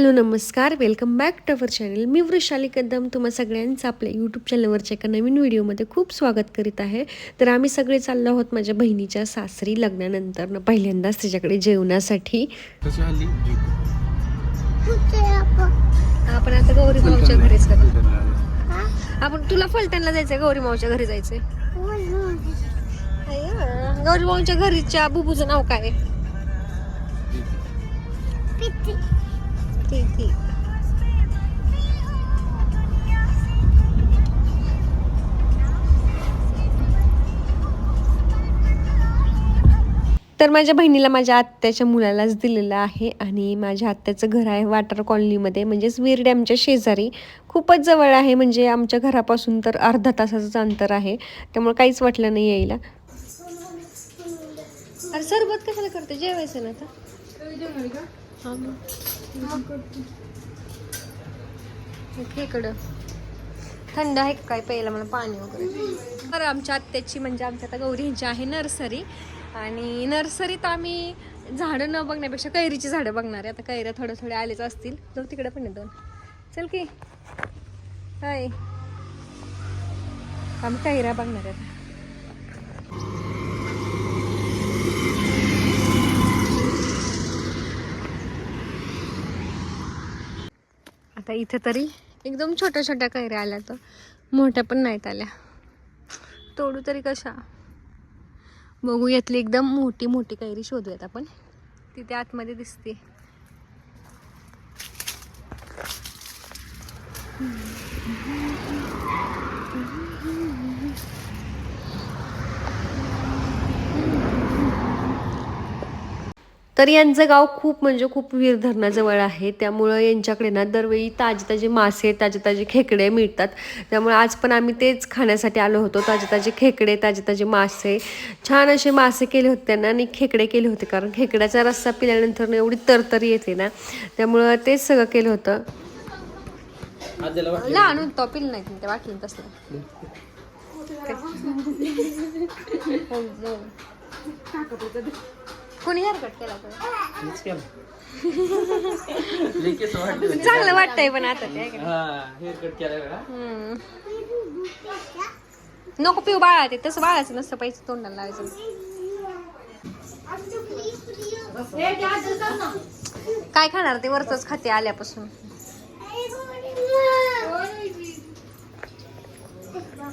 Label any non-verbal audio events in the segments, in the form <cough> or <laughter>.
Hello नमस्कार. Welcome back to our channel मी वृषाली कदम. तुम्हा सगळ्यांचं आपल्या यूट्यूब चॅनलवरच्या एका नवीन व्हिडिओमध्ये खूप स्वागत करीत आहे. तर आम्ही सगळे चाललो आहोत माझ्या बहिणीच्या सासरी लग्नानंतर न पहिल्यांदाच तिच्याकडे जेवणासाठी. आपण आता गौरी मावच्या घरीच करतो आपण तुला फलटणला जायचंय? गौरी मावच्या घरी जायचंय. गौरी मावच्या घरीच्या बुबूचं नाव काय आहे? ठीक ठीक. तर माझ्या बहिणीला माझ्या आत्याच्या मुलालाच दिलेलं आहे आणि माझ्या आत्याचं घर आहे वाटर कॉलनीमध्ये म्हणजेच वीर डॅमच्या शेजारी. खूपच जवळ आहे म्हणजे आमच्या घरापासून तर अर्धा तासाचंच अंतर आहे. त्यामुळे काहीच वाटलं नाही यायला. अरे सरबत कशाला करते? जेवायचं ना आता. इकडं. थंड आहे का काय? प्यायला मला पाणी वगैरे तर आमच्या आत्याची म्हणजे आमच्या आता गौरींची आहे नर्सरी. आणि नर्सरीत आम्ही झाडं न बघण्यापेक्षा कैरीची झाडं बघणार आहे. आता कैऱ्या थोडं थोडे आलेच असतील. जाऊ तिकडे पण आहे दोन चल की. हाय. आम्ही कैऱ्या बघणार आहे आता इथे तरी एकदम छोट्या छोट्या कैऱ्या आल्या तर. मोठ्या पण नाहीत आल्या. तोडू तरी कशा? बघू यातली एकदम मोठी मोठी कैरी शोधूयात आपण. तिथे आतमध्ये दिसते तर यांचं गाव खूप म्हणजे खूप वीर धरणाजवळ आहे. त्यामुळं यांच्याकडे ना दरवेळी ताजे ताजे मासे ताजे ताजे खेकडे मिळतात. त्यामुळे आज पण आम्ही तेच खाण्यासाठी आलो होतो. ताजे ताजे खेकडे ताजे ताजे मासे. छान असे मासे केले होते त्यांना आणि खेकडे केले होते कारण खेकड्याचा रस्सा पिल्यानंतर ना एवढी तरतरी येते ना. त्यामुळं तेच सगळं केलं होतं. लहान होतो पिल नाही त्या वाटलं तसलं. <laughs> हो. कोणी हेअरकट केला? मीच केलं. लेकीच वाटलं. <laughs> चांगलं वाटतंय पण आता ते? हा हेअरकट. हम्म. नको पिऊ बाळा ते तसं बाळाचं नसतं पैसे तोंडाला लावायचं काय खाणार ते वरच खाते आल्यापासून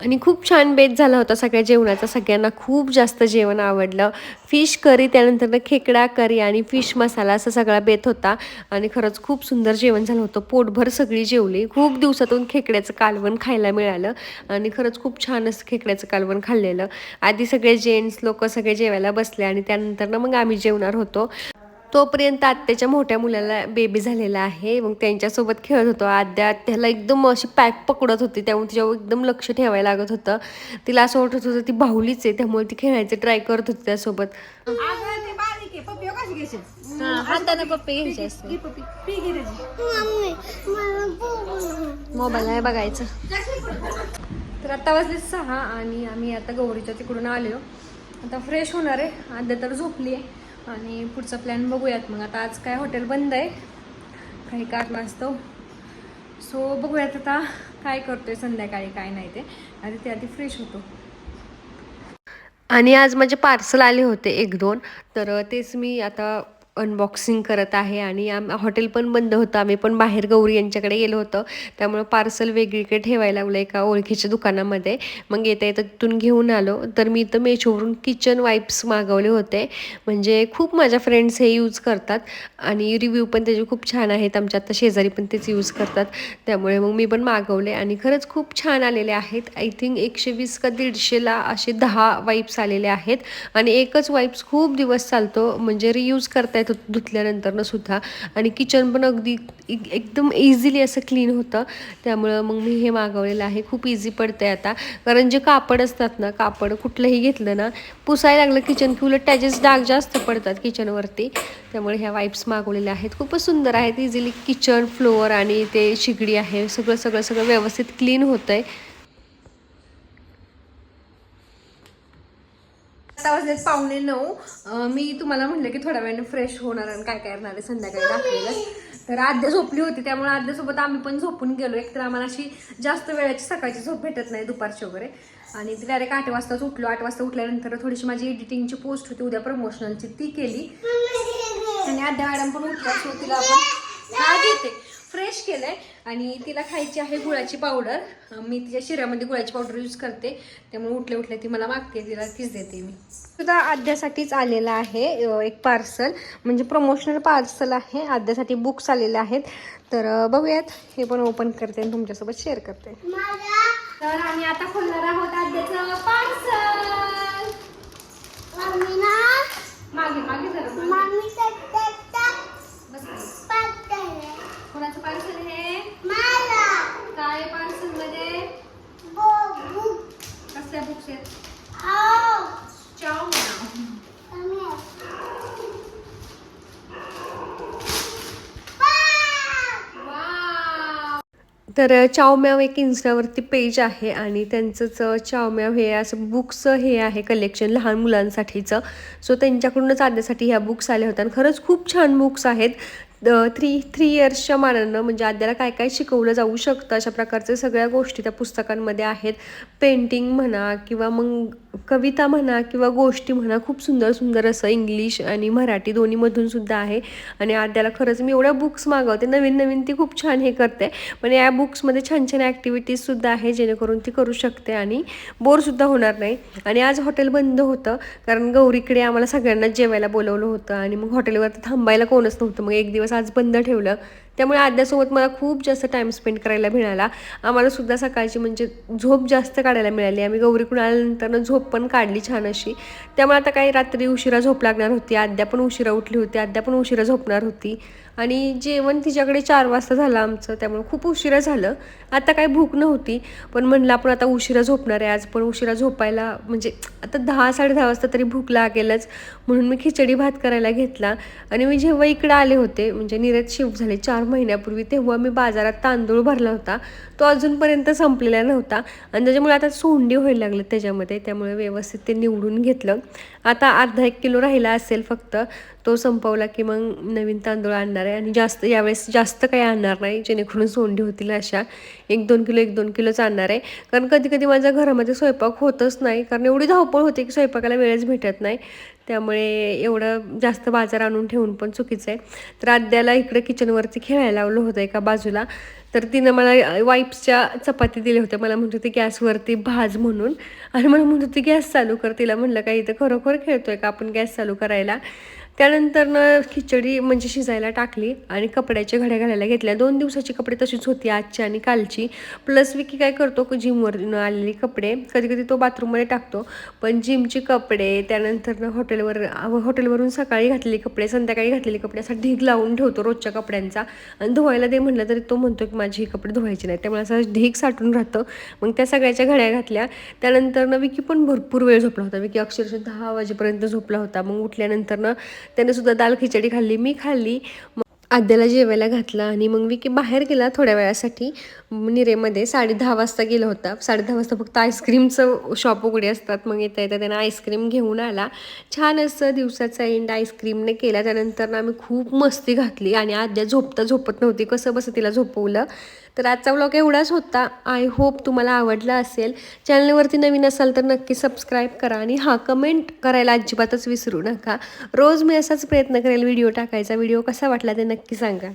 आणि खूप छान बेत झाला होता सगळ्या जेवणाचा. सगळ्यांना खूप जास्त जेवण आवडलं. फिश करी त्यानंतर खेकडा करी आणि फिश मसाला असा सगळा बेत होता. आणि खरंच खूप सुंदर जेवण झालं होतं. पोटभर सगळी जेवली. खूप दिवसातून खेकड्याचं कालवण खायला मिळालं. आणि खरंच खूप छान असं खेकड्याचं कालवण खाल्लेलं. आधी सगळे जेंट्स लोक सगळे जेवायला बसले आणि त्यानंतर मग आम्ही जेवणार होतो. तोपर्यंत आत्याच्या मोठ्या मुलाला बेबी झालेला आहे. मग त्यांच्यासोबत खेळत होतो. आद्या त्याला एकदम अशी पॅक पकडत होती. त्यामुळे तिच्यावर एकदम लक्ष ठेवायला लागत होतं. तिला असं वाटत होतं ती बाहुलीच आहे. त्यामुळे ती खेळायचं ट्राय करत होती त्यासोबत. मोबाईल आहे. बघायचं. तर आता वाजले सहा आणि आम्ही आता गौरीच्या तिकडून आलो आता फ्रेश होणार आहे. आद्या तर झोपली आहे आणि पुढचा प्लॅन बघूयात मग. आता आज काय हॉटेल बंद आहे? काही कारणास्तव सो बघूयात आता काय करतोय संध्याकाळी काय नाही ते. आधी ते आधी फ्रेश होतो. आणि आज माझे पार्सल आले होते एक दोन. तर तेच मी आता अनबॉक्सिंग करत आहे आणि आम हॉटेल पण बंद होतं. आम्ही पण बाहेर गौरी यांच्याकडे गेलो होतो. त्यामुळं पार्सल वेगळीकडे ठेवायला लागलं एका ओळखीच्या दुकानामध्ये. मग येता येतं तिथून घेऊन आलो. तर मी इथं मेशोवरून किचन वाईप्स मागवले होते. म्हणजे खूप माझ्या फ्रेंड्स हे यूज करतात. आणि रिव्ह्यू पण त्याचे खूप छान आहेत. आमच्या आता शेजारी पण तेच यूज करतात. त्यामुळे मग मी पण मागवले. आणि खरंच खूप छान आलेले आहेत. आय थिंक एकशे वीस का दीडशेला असे दहा वाईप्स आलेले आहेत. आणि एकच वाईप्स खूप दिवस चालतो. म्हणजे रियूज करता येत धुतल्यानंतरनं सुद्धा. आणि किचन पण अगदी एकदम इझिली असं क्लीन होतं. त्यामुळं मग मी हे मागवलेलं आहे. खूप इझी पडतं आहे आता. कारण जे कापड असतात ना कापड कुठलंही घेतलं ना पुसायला लागलं किचन की उलट त्याचेच डाग जास्त पडतात किचनवरती त्यामुळे ह्या वाईप्स मागवलेल्या आहेत. खूपच सुंदर आहेत. इझिली किचन फ्लोअर आणि ते शिगडी आहे. सगळं सगळं सगळं व्यवस्थित क्लीन होतं आहे आता वाजले पावणे नऊ. मी तुम्हाला म्हणलं की थोड्या वेळाने फ्रेश होणार आणि काय काय करणार आहे संध्याकाळी दाखवेल तर आद्या झोपली होती त्यामुळे आद्यासोबत आम्ही पण झोपून गेलो. एक तर आम्हाला अशी जास्त वेळाची सकाळची झोप भेटत नाही दुपारची वगैरे. आणि ती डायरेक्ट आठ वाजताच उठलो. आठ वाजता उठल्यानंतर थोडीशी माझी एडिटिंगची पोस्ट होती. उद्या प्रमोशनलची ती केली. आणि आद्या मॅडम पण उठल्या. सो तिला आपण हा देते. फ्रेश केलंय. आणि तिला खायची आहे गुळाची पावडर. मी तिच्या शिऱ्यामध्ये गुळाची पावडर यूज करते. त्यामुळे उठल्या उठल्या ती मला मागते तिला तीच देते मी. सुद्धा आद्यासाठीच आलेला आहे एक पार्सल म्हणजे प्रमोशनल पार्सल आहे. आद्यासाठी बुक्स आलेले आहेत. तर बघूयात. हे पण ओपन करते आणि तुमच्यासोबत शेअर करते. तर आम्ही आता खोलणार आहोत आद्याचं पार्सल मागे मागे जरा मागे. बस खाली. कोणाचं पार्सल हे काय पार्सलमध्ये? कसल्या बुक्स आहेत? चाव तर चावम्याव एक इन्स्टावरती पेज आहे आणि त्यांचंच चावम्याव हे असं बुक्स हे आहे कलेक्शन लहान मुलांसाठीचं. सो त्यांच्याकडूनच आद्यासाठी ह्या बुक्स आल्या होत्या. आणि खरंच खूप छान बुक्स आहेत. थ्री थ्री इयर्सच्या मानानं म्हणजे आद्याला काय काय शिकवलं जाऊ शकतं? अशा प्रकारच्या सगळ्या गोष्टी त्या पुस्तकांमध्ये आहेत. पेंटिंग म्हणा किंवा मग कविता म्हणा किंवा गोष्टी म्हणा खूप सुंदर सुंदर असं इंग्लिश आणि मराठी दोन्हीमधून सुद्धा आहे. आणि आद्याला खरंच मी एवढ्या बुक्स मागवते नवीन नवीन ती खूप छान हे करते. पण या बुक्समध्ये छान छान ॲक्टिव्हिटीजसुद्धा आहे जेणेकरून ती करू शकते आणि बोरसुद्धा होणार नाही. आणि आज हॉटेल बंद होतं कारण गौरीकडे आम्हाला सगळ्यांना जेवायला बोलवलं होतं आणि मग हॉटेलवर थांबायला कोणच नव्हतं. मग एक दिवस आज बंद ठेवलं त्यामुळे आद्यासोबत मला खूप जास्त टाईम स्पेंड करायला मिळाला. आम्हाला सुद्धा सकाळची म्हणजे झोप जास्त काढायला मिळाली. आम्ही गौरीकडून आल्यानंतर झोप पण काढली छान अशी. त्यामुळे आता काही रात्री उशिरा झोप लागणार होती. आद्या पण उशिरा उठली होती. आद्या पण उशिरा झोपणार होती. आणि जेवण तिच्याकडे चार वाजता झालं आमचं. त्यामुळे खूप उशिरा झालं. आता काही भूक नव्हती. पण म्हणलं आपण आता उशिरा झोपणार आहे. आज पण उशिरा झोपायला म्हणजे आता दहा साडे दहा वाजता तरी भूक लागेलच. म्हणून मी खिचडी भात करायला घेतला. आणि मी जेव्हा इकडं आले होते म्हणजे निरत शिफ्ट झाले चार महिन्यापूर्वी तेव्हा मी बाजारात तांदूळ भरला होता. तो अजूनपर्यंत संपलेला नव्हता. आणि त्याच्यामुळे आता सोंडी व्हायला लागलं त्याच्यामध्ये. त्यामुळे व्यवस्थित ते निवडून घेतलं. आता अर्धा एक किलो राहिला असेल फक्त. तो संपवला की मग नवीन तांदूळ आणणार आहे. आणि जास्त यावेळेस जास्त काही आणणार नाही. जेणेकरून सोंडी होतील अशा. एक दोन किलो एक दोन किलोच आणणार आहे. कारण कधी कधी माझ्या घरामध्ये स्वयंपाक होतच नाही. कारण एवढी धावपळ होते की स्वयंपाकाला वेळच भेटत नाही. त्यामुळे एवढं जास्त बाजार आणून ठेवून पण चुकीचं आहे. तर आद्याला इकडं किचनवरती खेळायला लावलं होतं एका बाजूला. तर तिनं मला वाईप्सच्या चपाती दिल्या होत्या. मला म्हणत होती गॅसवरती भाज म्हणून. आणि मला म्हणत होती गॅस चालू कर. तिला म्हणलं का इथं खरोखर खेळतोय का आपण गॅस चालू करायला? त्यानंतर न खिचडी म्हणजे शिजायला टाकली आणि कपड्याच्या घड्या घालायला घेतल्या. दोन दिवसाची कपडे तशीच होती आजची आणि कालची. प्लस विकी काय करतो जिमवरून आलेले कपडे कधी कधी तो बाथरूममध्ये टाकतो. पण जिमचे कपडे त्यानंतर हॉटेलवर हॉटेलवरून सकाळी घातलेले कपडे संध्याकाळी घातलेले कपडे असा ढीग लावून ठेवतो रोजच्या कपड्यांचा. आणि धुवायला दे म्हटलं तरी तो म्हणतो की माझी ही कपडे धुवायची नाही त्यामुळे असं ढीग साठून राहतं. मग त्या सगळ्याच्या घड्या घातल्या. त्यानंतर विकी पण भरपूर वेळ झोपला होता. विकी अक्षरशः दहा वाजेपर्यंत झोपला होता. मग उठल्यानंतर त्याने सुद्धा दाल खिचडी खाल्ली मी खाल्ली. मग आद्याला जेवायला घातलं आणि मग विकी बाहेर गेला थोड्या वेळासाठी. निरेमध्ये साडे दहा वाजता गेला होता. साडे दहा वाजता फक्त आईस्क्रीमचं शॉप उघडे असतात. मग येता येता त्यानं आईस्क्रीम घेऊन आला. छान असं दिवसाचा एंड आईस्क्रीमने केला. त्यानंतर ना आम्ही खूप मस्ती घातली आणि आद्या झोपता झोपत नव्हती. कसं बसं तिला झोपवलं. तर आजचा व्लॉग एवढाच होता. आय होप तुम्हाला आवडला असेल. चॅनलवरती नवीन असाल तर नक्की सबस्क्राईब करा आणि हां कमेंट करायला अजिबातच विसरू नका. रोज मी असाच प्रयत्न करेल. व्हिडिओ टाकायचा. व्हिडिओ कसा वाटला ते नक्की सांगा